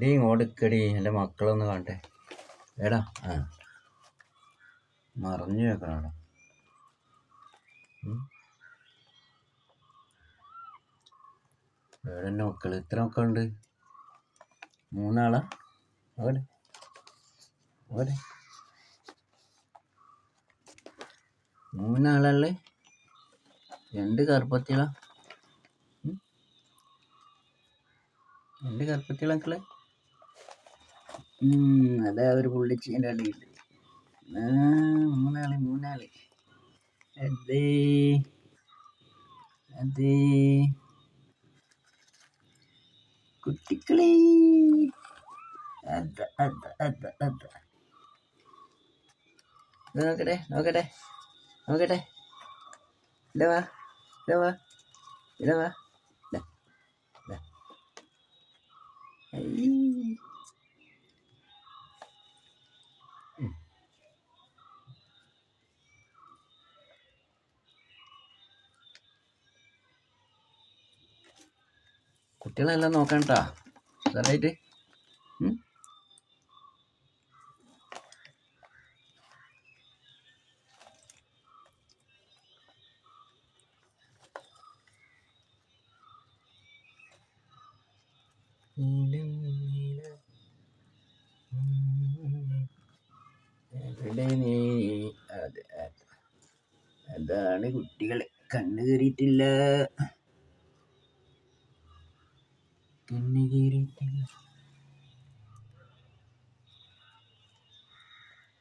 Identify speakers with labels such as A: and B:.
A: D ഇങ്ങോട്ട് എന്റെ മക്കളൊന്ന് കാണട്ടെ. എടാ. ആ. മറഞ്ഞു വെക്കണം അവിടെ. എവിടെ എന്റെ മക്കൾ ഇത്ര മക്കളുണ്ട്. മൂന്നാളാ? അവിടെ അവിടെ മൂന്നാളല്ലേ? രണ്ട് കറുപ്പത്തികളാ കൽപ്പത്തി കറുപ്പത്തികളാക്കളെ അതെ ഒരു പുള്ളിച്ചീന്റെ അടിയിൽ ആ മൂന്നാളി മൂന്നാൾ. അതേ അതേ. കുട്ടിക്കളി. അത അത അത അത. നോക്കട്ടെ നോക്കട്ടെ നോക്കട്ടെ. ഇടവാ ഇടവാ ഇടവാ കുട്ടികളെല്ലാം നോക്കണം കേട്ടോ ഉം. എവിടെ നീ? അതെ അതെ. അതാണ് കുട്ടികളെ. കണ്ണു കയറിയിട്ടില്ല. Que negrita.